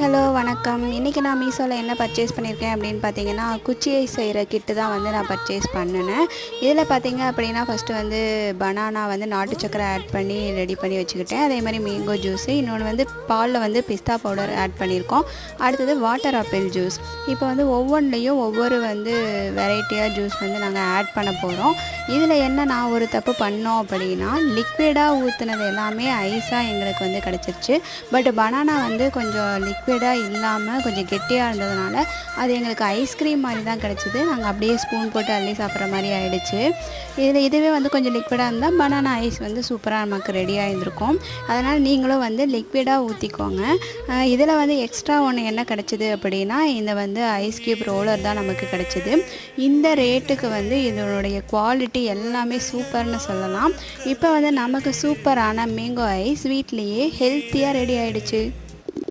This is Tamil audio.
ஹலோ வணக்கம். இன்றைக்கி நான் மீஷோவில் என்ன பர்ச்சேஸ் பண்ணியிருக்கேன் அப்படின்னு பார்த்தீங்கன்னா குச்சியை செய்கிற கிட்டு தான் வந்து நான் பர்ச்சேஸ் பண்ணினேன். இதில் பார்த்தீங்க அப்படின்னா ஃபஸ்ட்டு வந்து பனானா வந்து நாட்டு சக்கரை ஆட் பண்ணி ரெடி பண்ணி வச்சுக்கிட்டேன். அதே மாதிரி மேங்கோ ஜூஸு இன்னொன்று வந்து பாலில் வந்து பிஸ்தா பவுடர் ஆட் பண்ணியிருக்கோம். அடுத்தது வாட்டர் ஆப்பிள் ஜூஸ் இப்போ வந்து ஒவ்வொன்றையும் ஒவ்வொரு வந்து வெரைட்டியாக ஜூஸ் வந்து நாங்கள் ஆட் பண்ண போகிறோம் இதில் என்ன நான் ஒரு தப்பு பண்ணோம் அப்படின்னா லிக்விடாக ஊற்றுனது எல்லாமே ஐஸாக எங்களுக்கு வந்து கிடச்சிருச்சு. பட் பனானா வந்து கொஞ்சம் லிக் லிக்விடாக இல்லாமல் கொஞ்சம் கெட்டியாக இருந்ததுனால அது எங்களுக்கு ஐஸ்கிரீம் மாதிரி தான் கிடச்சிது. நாங்கள் அப்படியே ஸ்பூன் போட்டு அள்ளி சாப்பிட்ற மாதிரி ஆயிடுச்சு. இதில் இதுவே வந்து கொஞ்சம் லிக்விடாக இருந்தால் பனானா ஐஸ் வந்து சூப்பராக நமக்கு ரெடியாக இருந்திருக்கும் அதனால் நீங்களும் வந்து லிக்விடாக ஊற்றிக்கோங்க இதில் வந்து எக்ஸ்ட்ரா ஒன்று என்ன கிடச்சிது அப்படின்னா இந்த வந்து ஐஸ் கியூப் ரோலர் தான் நமக்கு கிடச்சிது. இந்த ரேட்டுக்கு வந்து இதனுடைய குவாலிட்டி எல்லாமே சூப்பர்னு சொல்லலாம். இப்போ வந்து நமக்கு சூப்பரான மேங்கோ ஐஸ் வீட்லேயே ஹெல்த்தியாக ரெடி ஆகிடுச்சு